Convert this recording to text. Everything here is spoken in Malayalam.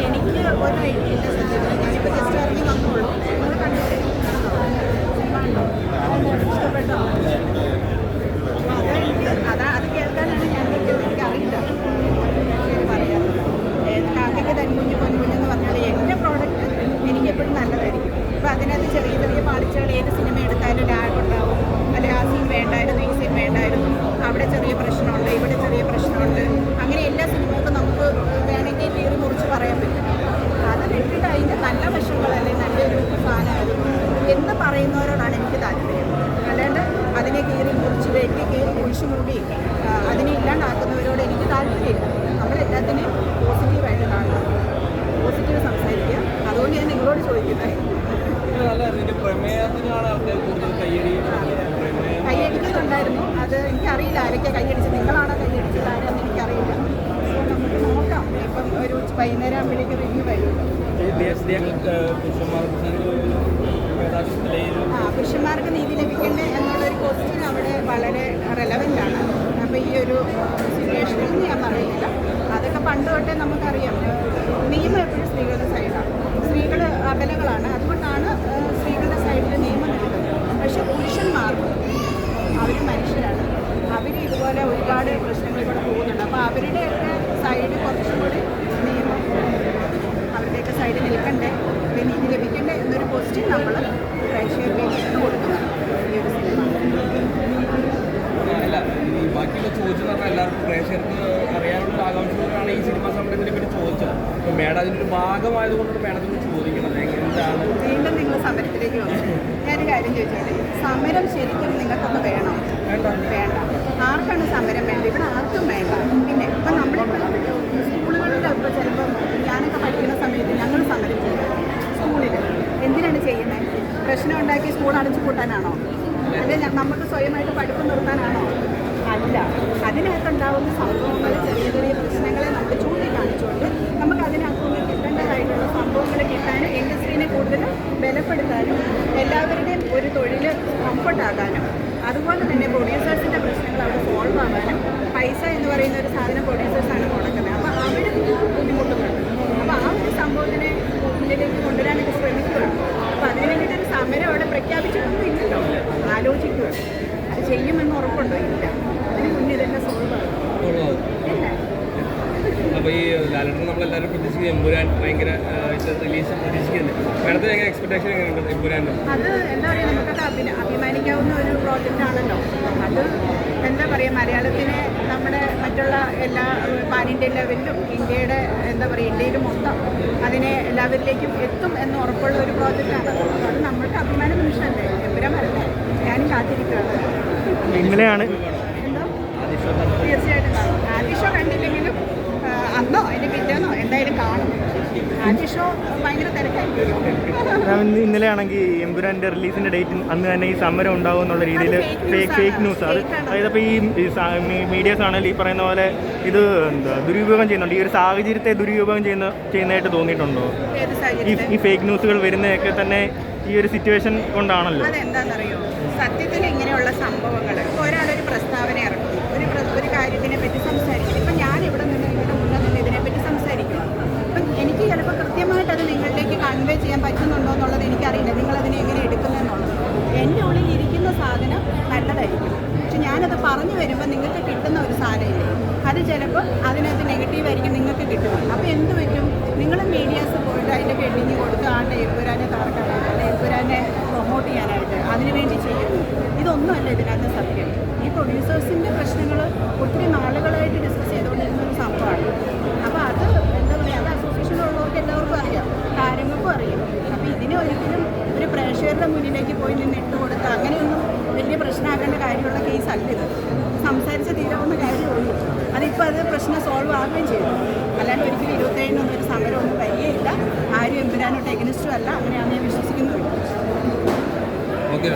എനിക്ക് ഒരു ഐഡിയ ഇല്ല സാർ. ഞാനിപ്പോൾ ജസ്റ്റ് ഇറങ്ങി വന്നോളൂ നിങ്ങൾ കണ്ടിട്ട് സിനിമ ഉണ്ടോ ഇഷ്ടപ്പെട്ടോ അപ്പോൾ അത് എനിക്ക് അതാ അത് കേൾക്കാനാണ് ഞാൻ നിൽക്കുന്നത് എനിക്കറിയില്ല ശരി പറയാം കാക്കയ്ക്ക് തൻകുഞ്ഞ് പൊൻകുഞ്ഞെന്ന് പറഞ്ഞാൽ എന്റെ പ്രോഡക്റ്റ് എനിക്ക് എപ്പോഴും നല്ലതായിരിക്കും അപ്പോൾ അതിനകത്ത് ചെറിയ ചെറിയ പാളിച്ചകൾ ഏത് സിനിമ എടുത്താലും ലാഗ് ഉണ്ടാവും അല്ലെങ്കിൽ ആ സീൻ വേണ്ടായിരുന്നു ഈ സീൻ വേണ്ടായിരുന്നു അവിടെ ചെറിയ പ്രശ്നമുണ്ട് ഇവിടെ ചെറിയ പ്രശ്നമുണ്ട് അങ്ങനെ എല്ലാ സിനിമകൾക്കും നമുക്ക് വേണമെങ്കിൽ കീറി മുറിച്ച് പറയാൻ പറ്റും അത് വിട്ടിട്ട് അതിന്റെ നല്ല വശങ്ങൾ അല്ലെങ്കിൽ നല്ലൊരു സാധനമായിരുന്നു എന്ന് പറയുന്നവരോടാണ് എനിക്ക് താല്പര്യം അല്ലാണ്ട് അതിനെ കീറി മുറിച്ച് വെട്ടി മൂടി ആ, അതിനെ ഇല്ലാണ്ടാക്കുന്നവരോട് എനിക്ക് താല്പര്യമില്ല. നമ്മൾ എല്ലാത്തിനെയും പോസിറ്റീവായിട്ട് കാണണം പോസിറ്റീവ് സംസാരിക്കുക. അതുകൊണ്ട് ഞാൻ നിങ്ങളോട് ചോദിക്കുന്നത്. നല്ല ഇതിന്റെ പ്രമേയത്തിനാണ് ആൾക്കാർ കൂടുതൽ കയ്യടി പ്രമേയം. കൈയടിക്കുന്നുണ്ടായിരുന്നു അത് എനിക്കറിയില്ല ആരൊക്കെ കൈയടിച്ചത് നിങ്ങളാണോ കൈയടിച്ചത് ആരാന്ന് എനിക്കറിയില്ല. നമുക്ക് നോക്കാം. ഇപ്പം ഒരു വൈകുന്നേരം ആകുമ്പോഴേക്ക് റിവ്യൂ വരും. പുരുഷന്മാർക്ക് നീതി ലഭിക്കണ്ടേ വളരെ ആണ്. അപ്പോൾ ഈ ഒരു സിറ്റുവേഷനിൽ ഞാൻ പറയുന്നില്ല. അതൊക്കെ പണ്ട് തൊട്ടേ നമുക്കറിയാം. നിയമം എപ്പോഴും സ്ത്രീകളുടെ സൈഡാണ് സ്ത്രീകൾ അബലകളാണ് അതുകൊണ്ടാണ് സ്ത്രീകളുടെ സൈഡിൽ നിയമം നിൽക്കുന്നത് പക്ഷേ പുരുഷന്മാർ അവർ മനുഷ്യരാണ്. അവർ ഇതുപോലെ ഒരുപാട് പ്രശ്നങ്ങൾ ഇവിടെ പോകുന്നുണ്ട്. അപ്പോൾ അവരുടെയൊക്കെ സൈഡ് കുറച്ചും കൂടി നിയമം അവരുടെയൊക്കെ സൈഡിൽ നിൽക്കണ്ടേ? നീതി ലഭിക്കണ്ടേ? എന്നൊരു പോസിറ്റീവ് നമ്മൾ പ്രേക്ഷകരിലേക്ക് ഇട്ട് കൊടുക്കണം ഈ ഒരു സിനിമ അല്ല ഈ ബാക്കിയുള്ള ചോദിച്ചു പറഞ്ഞാൽ എല്ലാവർക്കും പ്രേക്ഷകർക്ക് അറിയാനുള്ള ആകാംക്ഷകളാണ് ഈ സിനിമ സമരത്തിനെ പറ്റി ചോദിച്ചത്. അപ്പോൾ മേഡം അതിന്റെ ഒരു ഭാഗമായതുകൊണ്ടാണ് മേഡത്തിന് ചോദിക്കുന്നത്. എന്താണ് വീണ്ടും നിങ്ങൾ സമരത്തിലേക്ക് വന്നു. ഞാനൊരു കാര്യം ചോദിച്ചോട്ടെ? സമരം ശരിക്കും നിങ്ങൾക്കൊന്ന് വേണം? വേണ്ട. വേണ്ട. ആർക്കാണ് സമരം വേണ്ട ഇവിടെ ആർക്കും വേണ്ട. പിന്നെ ഇപ്പം നമ്മളിപ്പോൾ സ്കൂളുകളിലൊക്കെ ചിലപ്പം ഞാനൊക്കെ പഠിക്കുന്ന സമയത്ത് ഞങ്ങൾ സമരം ചെയ്യും. സ്കൂളിൽ. എന്തിനാണ് ചെയ്യുന്നത് പ്രശ്നം ഉണ്ടാക്കി സ്കൂൾ അടച്ചു കൂട്ടാനാണോ അല്ലെങ്കിൽ നമുക്ക് സ്വയമായിട്ട് പഠിപ്പ് നിർത്താനാണോ? അല്ല അതിനകത്തുണ്ടാവുന്ന സംഭവങ്ങൾ ചെറിയ ചെറിയ പ്രശ്നങ്ങളെ നമ്മൾ ചൂണ്ടിക്കാണിച്ചുകൊണ്ട് നമുക്ക് അതിനകത്തുനിന്ന് കിട്ടേണ്ടതായിട്ടുള്ള സംഭവങ്ങൾ കിട്ടാനും ഇൻഡസ്ട്രീനെ കൂടുതൽ ബലപ്പെടുത്താനും എല്ലാവരുടെയും ഒരു തൊഴിൽ കംഫർട്ടാക്കാനും അതുപോലെ തന്നെ പ്രൊഡ്യൂസേഴ്സിന്റെ പ്രശ്നങ്ങൾ അവിടെ സോൾവ് ആകാനും പൈസ എന്ന് പറയുന്ന ഒരു സാധനം പ്രൊഡ്യൂസേഴ്സാണ് കൊടുക്കുന്നത് അപ്പോൾ അവരും ബുദ്ധിമുട്ടുന്നുണ്ട് അപ്പോൾ ആ ഒരു സംഭവത്തിനെ മുന്നിലേക്ക് കൊണ്ടുവരാനൊക്കെ ശ്രമിക്കുകയാണ് അപ്പോൾ അതിന് വേണ്ടിയിട്ടൊരു സമരം അവിടെ പ്രഖ്യാപിച്ചിട്ടൊന്നും ഇല്ലല്ലോ. ആലോചിക്കുക അത് ചെയ്യുമെന്ന് ഉറപ്പുണ്ടോ ഇല്ല അതിന് മുന്നേ ഇതെല്ലാം സോൾവ് ആകും ഉള്ളത് ഇല്ല അപ്പോൾ ഈ ലാലേട്ടൻ നമ്മളെല്ലാവരും പ്രതീക്ഷിക്കുന്നത് എമ്പുരാൻ ഭയങ്കര റിലീസ് പ്രതീക്ഷിക്കുന്നുണ്ട്. മേഡത്തിന് എങ്ങനെ എക്സ്പെക്ടേഷൻ എങ്ങനെയുണ്ട് എമ്പുരാന്റെ? അത് എന്താ പറയുക നമുക്കത് അഭിന അഭിമാനിക്കാവുന്ന ഒരു പ്രോജക്റ്റ് ആണല്ലോ. അത് എന്താ പറയുക മലയാളത്തിനെ നമ്മുടെ മറ്റുള്ള എല്ലാ പാൻ ഇന്ത്യൻ ലെവലിലും ഇന്ത്യയുടെ എന്താ പറയുക ഇന്ത്യയിൽ മൊത്തം അതിനെ എല്ലാവരിലേക്കും എത്തും എന്ന് ഉറപ്പുള്ള ഒരു പ്രോജക്റ്റാണ് അത് നമ്മൾക്ക് അഭിമാന നിമിഷമല്ലേ എമ്പുരാൻ വരട്ടെ. ഞാനും കാത്തിരിക്കുകയാണ്. ഇന്നലെയാണ് എന്തോ? ഇന്നലെയാണെങ്കിൽ എമ്പുരാന്റെ റിലീസിന്റെ ഡേറ്റ് അന്ന് തന്നെ ഈ സമരം ഉണ്ടാവും എന്നുള്ള രീതിയിൽ ഫേക്ക് ഫേക്ക് ന്യൂസ് അത് ആണ്. അതായത് അപ്പോൾ ഈ മീഡിയാസ് ആണെങ്കിൽ ഈ പറയുന്ന പോലെ ഇത് എന്താ ദുരുപയോഗം ചെയ്യുന്നുണ്ട്. ഈ ഒരു സാഹചര്യത്തെ ദുരുപയോഗം ചെയ്യുന്ന ചെയ്യുന്നതായിട്ട് തോന്നിയിട്ടുണ്ടോ? ഈ ഈ ഫേക്ക് ന്യൂസുകൾ വരുന്നതൊക്കെ തന്നെ ഈ ഒരു സിറ്റുവേഷൻ കൊണ്ടാണല്ലോ. അതെന്താണെന്നറിയോ സത്യത്തിൽ ഇങ്ങനെയുള്ള സംഭവങ്ങൾ ഒരാളൊരു പ്രസ്താവന ഇറക്കും ഒരു പ്ര- ഒരു കാര്യത്തിനെ പറ്റി സംസാരിക്കും ഇപ്പം ഞാൻ ഇവിടെ നിന്ന് ഇവിടെ മുന്നേ നിന്ന് ഇതിനെപ്പറ്റി സംസാരിക്കും അപ്പം എനിക്ക് ചിലപ്പോൾ കൃത്യമായിട്ട് അത് നിങ്ങളിലേക്ക് കൺവേ ചെയ്യാൻ പറ്റുന്നുണ്ടോ എന്നുള്ളത് എനിക്കറിയില്ല. നിങ്ങളതിനെ എങ്ങനെ എടുക്കുന്നതെന്നുള്ളത് എന്റെ ഉള്ളിൽ ഇരിക്കുന്ന സാധനം നല്ലതായിരിക്കും. പക്ഷെ ഞാനത് പറഞ്ഞു വരുമ്പോൾ നിങ്ങൾക്ക് കിട്ടുന്ന ഒരു സാധനമില്ലേ? അത് ചിലപ്പോൾ അതിനകത്ത് നെഗറ്റീവ് ആയിരിക്കും നിങ്ങൾക്ക് കിട്ടുന്നത്. അപ്പോൾ എന്ത് പറ്റും? നിങ്ങൾ മീഡിയാസ് പോയിട്ട് അതിന്റെ ഹെഡിങ് കൊടുത്ത് ആണ്ട് എമ്പുരാനെ തറക്കാനായിട്ട് അല്ലെങ്കിൽ എമ്പുരാനെ പ്രൊമോട്ട് ചെയ്യാനായിട്ട് അതിനുവേണ്ടി ചെയ്യുന്നു. ഇതൊന്നുമല്ല ഇതിനകത്ത് സത്യം. ഈ പ്രൊഡ്യൂസേഴ്സിന്റെ പ്രശ്നങ്ങൾ ഒത്തിരി അല്ല ഇത് സംസാരിച്ച് തീരാവുന്ന കാര്യമുള്ളൂ അതിപ്പോൾ അത് പ്രശ്നം സോൾവ് ആകുകയും ചെയ്തു. അല്ലാണ്ട് ഒരിക്കലും ഇരുപത്തേഴിനൊന്നും ഒരു സമരം ഒന്നും വരികയില്ല. ആരും എമ്പുരാനോട്ട് എഗനിസ്റ്റും അല്ല. അങ്ങനെയാണ് ഞാൻ വിശ്വസിക്കുന്നത് ഓക്കെ